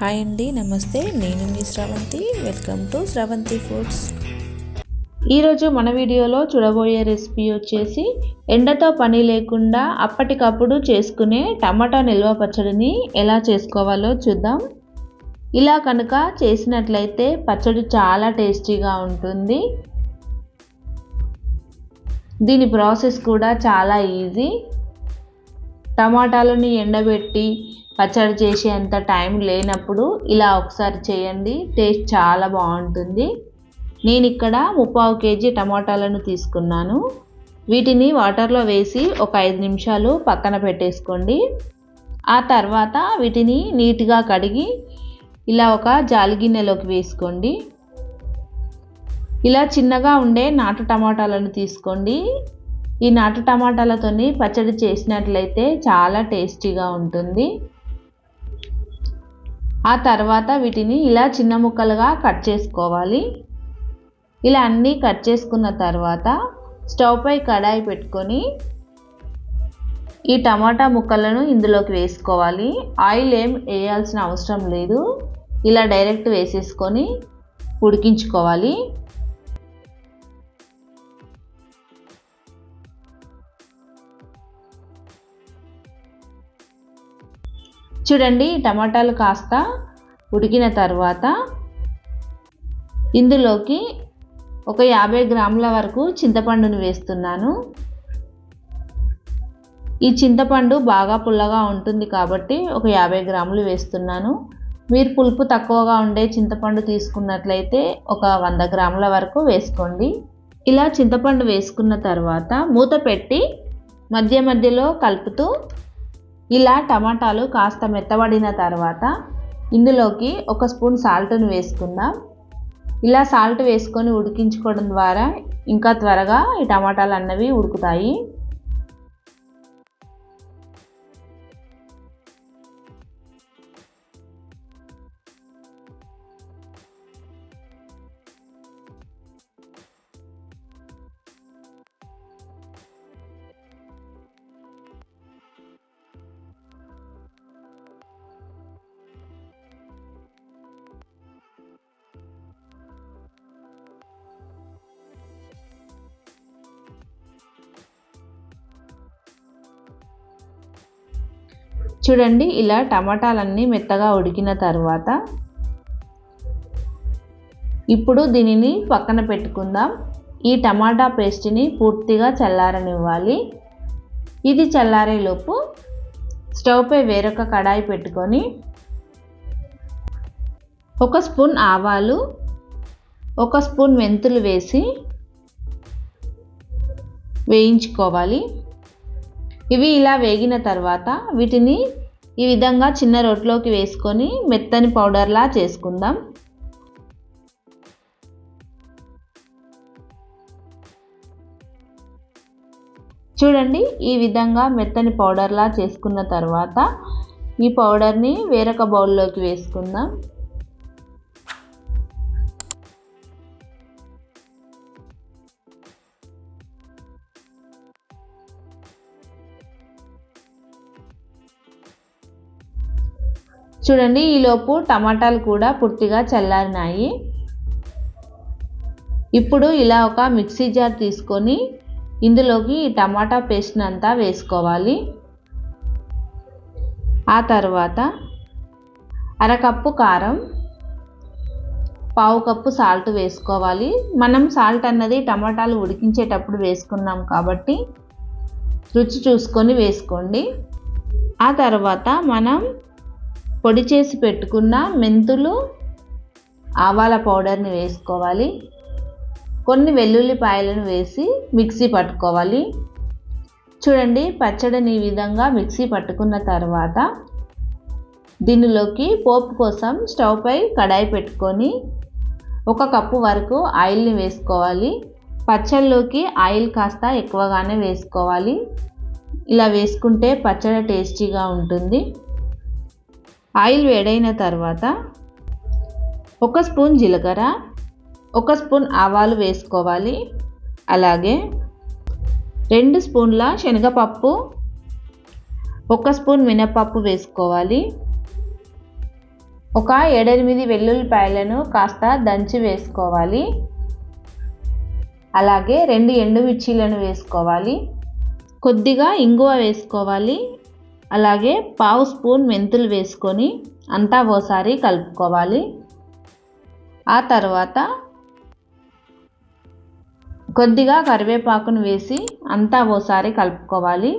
Hi అండి నమస్తే. నేను మీ Sravanthi. Welcome to Sravanthi foods ఈరోజు మన వీడియోలో చూడబోయే రెసిపీ వచ్చేసి ఎండతో పని లేకుండా అప్పటికప్పుడు చేసుకునే టమాటా నిల్వ పచ్చడిని ఎలా చేసుకోవాలో చూద్దాం. ఇలా కనుక చేసినట్లయితే పచ్చడి చాలా టేస్టీగా ఉంటుంది. దీని ప్రాసెస్ కూడా చాలా ఈజీ. టమాటాలని ఎండబెట్టి పచ్చడి చేసేంత టైం లేనప్పుడు ఇలా ఒకసారి చేయండి. టేస్ట్ చాలా బాగుంటుంది. నేను ఇక్కడ ముప్పావు కేజీ టమాటాలను తీసుకున్నాను. వీటిని వాటర్లో వేసి ఒక ఐదు నిమిషాలు పక్కన పెట్టేసుకోండి. ఆ తర్వాత వీటిని నీట్గా కడిగి ఇలా ఒక జాలి గిన్నెలోకి వేసుకోండి. ఇలా చిన్నగా ఉండే నాటు టమాటాలను తీసుకోండి. ఈ నాటు టమాటాలతోని పచ్చడి చేసినట్లయితే చాలా టేస్టీగా ఉంటుంది. ఆ తర్వాత వీటిని ఇలా చిన్న ముక్కలుగా కట్ చేసుకోవాలి. ఇలా అన్నీ కట్ చేసుకున్న తర్వాత స్టవ్ పై కడాయి పెట్టుకొని ఈ టమాటా ముక్కలను ఇందులోకి వేసుకోవాలి. ఆయిల్ ఏం వేయాల్సిన అవసరం లేదు. ఇలా డైరెక్ట్ వేసేసుకొని ఉడికించుకోవాలి. చూడండి టమాటాలు కాస్త ఉడికిన తర్వాత ఇందులోకి ఒక యాభై గ్రాముల వరకు చింతపండుని వేస్తున్నాను. ఈ చింతపండు బాగా పుల్లగా ఉంటుంది కాబట్టి ఒక యాభై గ్రాములు వేస్తున్నాను. మీరు పులుపు తక్కువగా ఉండే చింతపండు తీసుకున్నట్లయితే ఒక వంద గ్రాముల వరకు వేసుకోండి. ఇలా చింతపండు వేసుకున్న తర్వాత మూత పెట్టి మధ్య మధ్యలో కలుపుతూ ఇలా టమాటాలు కాస్త మెత్తబడిన తర్వాత ఇందులోకి ఒక స్పూన్ సాల్ట్ను వేసుకుందాం. ఇలా సాల్ట్ వేసుకొని ఉడికించుకోవడం ద్వారా ఇంకా త్వరగా ఈ టమాటాలు అన్నవి ఉడుకుతాయి. చూడండి ఇలా టమాటాలన్నీ మెత్తగా ఉడికిన తర్వాత ఇప్పుడు దీనిని పక్కన పెట్టుకుందాం. ఈ టమాటా పేస్ట్ని పూర్తిగా చల్లారనివ్వాలి. ఇది చల్లారేలోపు స్టవ్పై వేరొక కడాయి పెట్టుకొని ఒక స్పూన్ ఆవాలు ఒక స్పూన్ మెంతులు వేసి వేయించుకోవాలి. ఇవి ఇలా వేగిన తర్వాత వీటిని ఈ విధంగా చిన్న రొట్లోకి వేసుకొని మెత్తని పౌడర్లా చేసుకుందాం. చూడండి ఈ విధంగా మెత్తని పౌడర్లా చేసుకున్న తర్వాత ఈ పౌడర్ని వేరొక బౌల్లోకి వేసుకుందాం. చూడండి ఈలోపు టమాటాలు కూడా పూర్తిగా చల్లారినాయి. ఇప్పుడు ఇలా ఒక మిక్సీ జార్ తీసుకొని ఇందులోకి ఈ టమాటా పేస్ట్ని అంతా వేసుకోవాలి. ఆ తర్వాత అరకప్పు కారం పావు కప్పు సాల్ట్ వేసుకోవాలి. మనం సాల్ట్ అన్నది టమాటాలు ఉడికించేటప్పుడు వేసుకున్నాం కాబట్టి రుచి చూసుకొని వేసుకోండి. ఆ తర్వాత మనం పొడి చేసి పెట్టుకున్న మెంతులు ఆవాల పౌడర్ని వేసుకోవాలి. కొన్ని వెల్లుల్లిపాయలను వేసి మిక్సీ పట్టుకోవాలి. చూడండి పచ్చడిని ఈ విధంగా మిక్సీ పట్టుకున్న తర్వాత దీనిలోకి పోపు కోసం స్టవ్పై కడాయి పెట్టుకొని ఒక కప్పు వరకు ఆయిల్ని వేసుకోవాలి. పచ్చళ్ళలోకి ఆయిల్ కాస్త ఎక్కువగానే వేసుకోవాలి. ఇలా వేసుకుంటే పచ్చడి టేస్టీగా ఉంటుంది. ఆయిల్ వేడైన తర్వాత ఒక స్పూన్ జీలకర్ర ఒక స్పూన్ ఆవాలు వేసుకోవాలి. అలాగే రెండు స్పూన్ల శనగపప్పు ఒక స్పూన్ మినపప్పు వేసుకోవాలి. ఒక ఏడెనిమిది వెల్లుల్లిపాయలను కాస్త దంచి వేసుకోవాలి. అలాగే రెండు ఎండుమిర్చీలను వేసుకోవాలి. కొద్దిగా ఇంగువ వేసుకోవాలి. అలాగే పావు స్పూన్ మెంతులు వేసుకొని అంతా ఓసారి కలుపుకోవాలి. ఆ తర్వాత కొద్దిగా కరివేపాకును వేసి అంతా ఓసారి కలుపుకోవాలి.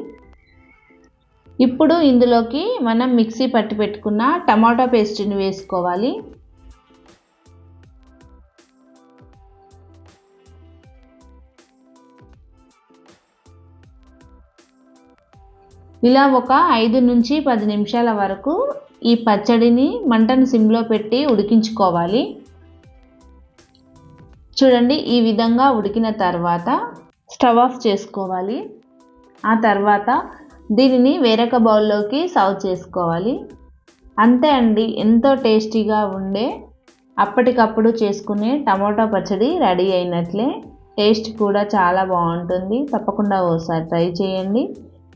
ఇప్పుడు ఇందులోకి మనం మిక్సీ పట్టి పెట్టుకున్న టమాటో పేస్ట్ని వేసుకోవాలి. ఇలా ఒక ఐదు నుంచి పది నిమిషాల వరకు ఈ పచ్చడిని మంటను సిమ్లో పెట్టి ఉడికించుకోవాలి. చూడండి ఈ విధంగా ఉడికిన తర్వాత స్టవ్ ఆఫ్ చేసుకోవాలి. ఆ తర్వాత దీనిని వేరొక బౌల్లోకి సర్వ్ చేసుకోవాలి. అంతే అండి ఎంతో టేస్టీగా ఉండే అప్పటికప్పుడు చేసుకునే టమాటో పచ్చడి రెడీ అయినట్లే. టేస్ట్ కూడా చాలా బాగుంటుంది. తప్పకుండా ఓసారి ట్రై చేయండి.